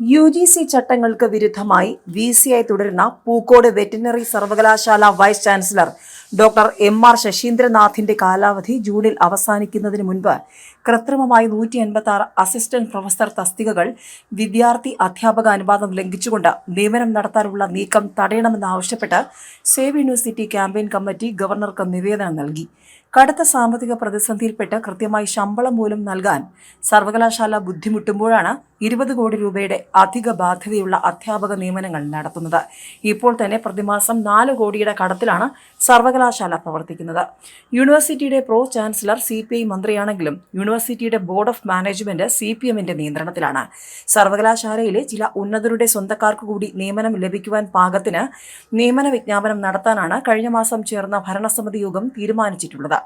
U G C ചട്ടങ്ങൾക്ക് വിരുദ്ധമായി V C I തുടരുന്ന Pookode veterinary സർവകലാശാല vice chancellor doctor M R ശശീന്ദ്രനാഥിന്റെ കാലാവധി ജൂണിൽ അവസാനിക്കുന്നതിന് മുൻപ് കൃത്രിമമായി നൂറ്റി എൺപത്തി ആറ് അസിസ്റ്റന്റ് പ്രൊഫസർ തസ്തികകൾ വിദ്യാർത്ഥി അധ്യാപക അനുപാതം ലംഘിച്ചുകൊണ്ട് നിയമനം നടത്താനുള്ള നീക്കം തടയണമെന്നാവശ്യപ്പെട്ട് സേവ് യൂണിവേഴ്സിറ്റി ക്യാമ്പയിൻ കമ്മിറ്റി ഗവർണർക്ക് നിവേദനം നൽകി. കടുത്ത സാമ്പത്തിക പ്രതിസന്ധിയിൽപ്പെട്ട് കൃത്യമായി ശമ്പളം പോലും നൽകാൻ സർവകലാശാല ബുദ്ധിമുട്ടുമ്പോഴാണ് ഇരുപത് കോടി രൂപയുടെ അധിക ബാധ്യതയുള്ള അധ്യാപക നിയമനങ്ങൾ നടത്തുന്നത്. ഇപ്പോൾ തന്നെ പ്രതിമാസം നാല് കോടിയുടെ കടത്തിലാണ് സർവകലാശാല പ്രവർത്തിക്കുന്നത്. യൂണിവേഴ്സിറ്റിയുടെ pro chancellor C P I മന്ത്രിയാണെങ്കിലും യൂണിവേഴ്സിറ്റിയുടെ board of management C P എമ്മിന്റെ നിയന്ത്രണത്തിലാണ്. സർവകലാശാലയിലെ ചില ഉന്നതരുടെ സ്വന്തക്കാർക്ക് കൂടി നിയമനം ലഭിക്കുവാൻ പാകത്തിന് നിയമന വിജ്ഞാപനം നടത്താനാണ് കഴിഞ്ഞ മാസം ചേർന്ന ഭരണസമിതി യോഗം തീരുമാനിച്ചിട്ടുള്ളത്.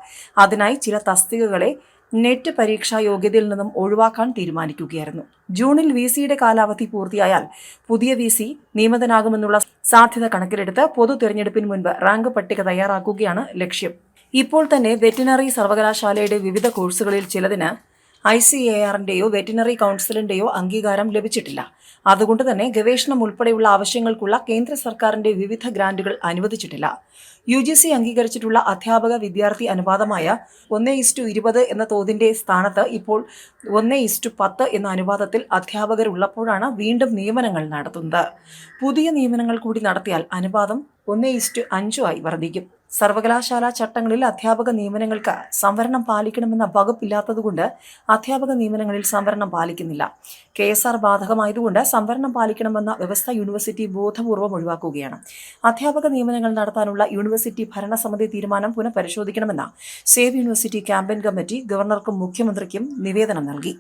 അതിനായി ചില തസ്തികകളെ നെറ്റ് പരീക്ഷാ യോഗ്യതയിൽ നിന്നും ഒഴിവാക്കാൻ തീരുമാനിക്കുകയായിരുന്നു. ജൂണിൽ വി സിയുടെ കാലാവധി പൂർത്തിയായാൽ പുതിയ വി സി നിയമിതനാകുമെന്നുള്ള സാധ്യത കണക്കിലെടുത്ത് പൊതു തിരഞ്ഞെടുപ്പിന് മുൻപ് റാങ്ക് പട്ടിക തയ്യാറാക്കുകയാണ് ലക്ഷ്യം. ഇപ്പോൾ തന്നെ വെറ്റിനറി സർവകലാശാലയുടെ വിവിധ കോഴ്സുകളിൽ ചിലതിന് ഐ സി എ ആറിന്റെയോ വെറ്റിനറി കൗൺസിലിന്റെയോ അംഗീകാരം ലഭിച്ചിട്ടില്ല. അതുകൊണ്ട് തന്നെ ഗവേഷണം ഉൾപ്പെടെയുള്ള ആവശ്യങ്ങൾക്കുള്ള കേന്ദ്ര സർക്കാരിന്റെ വിവിധ ഗ്രാന്റുകൾ അനുവദിച്ചിട്ടില്ല. യു ജി സി അംഗീകരിച്ചിട്ടുള്ള അധ്യാപക വിദ്യാർത്ഥി അനുപാതമായ ഒന്ന് ഇസ്റ്റു ഇരുപത് എന്ന തോതിന്റെ സ്ഥാനത്ത് ഇപ്പോൾ ഒന്ന് ഇസ്റ്റു പത്ത് എന്ന അനുപാതത്തിൽ അധ്യാപകരുള്ളപ്പോഴാണ് വീണ്ടും നിയമനങ്ങൾ നടത്തുന്നത്. പുതിയ നിയമനങ്ങൾ കൂടി നടത്തിയാൽ അനുപാതം ഒന്ന് ഇസ്റ്റു അഞ്ചുമായി വർദ്ധിക്കും. സർവകലാശാല ചട്ടങ്ങളിൽ അധ്യാപക നിയമനങ്ങൾക്ക് സംവരണം പാലിക്കണമെന്ന വകുപ്പില്ലാത്തതുകൊണ്ട് അധ്യാപക നിയമനങ്ങളിൽ സംവരണം പാലിക്കുന്നില്ല. കെ എസ് ആർ ബാധകമായതുകൊണ്ട് സംവരണം പാലിക്കണമെന്ന വ്യവസ്ഥ യൂണിവേഴ്സിറ്റി ബോധപൂർവം ഒഴിവാക്കുകയാണ്. അധ്യാപക നിയമനങ്ങൾ നടത്താനുള്ള യൂണിവേഴ്സിറ്റി ഭരണസമിതി തീരുമാനം പുനഃപരിശോധിക്കണമെന്ന സേവ് യൂണിവേഴ്സിറ്റി ക്യാമ്പയിൻ കമ്മിറ്റി ഗവർണർക്കും മുഖ്യമന്ത്രിക്കും നിവേദനം നൽകി.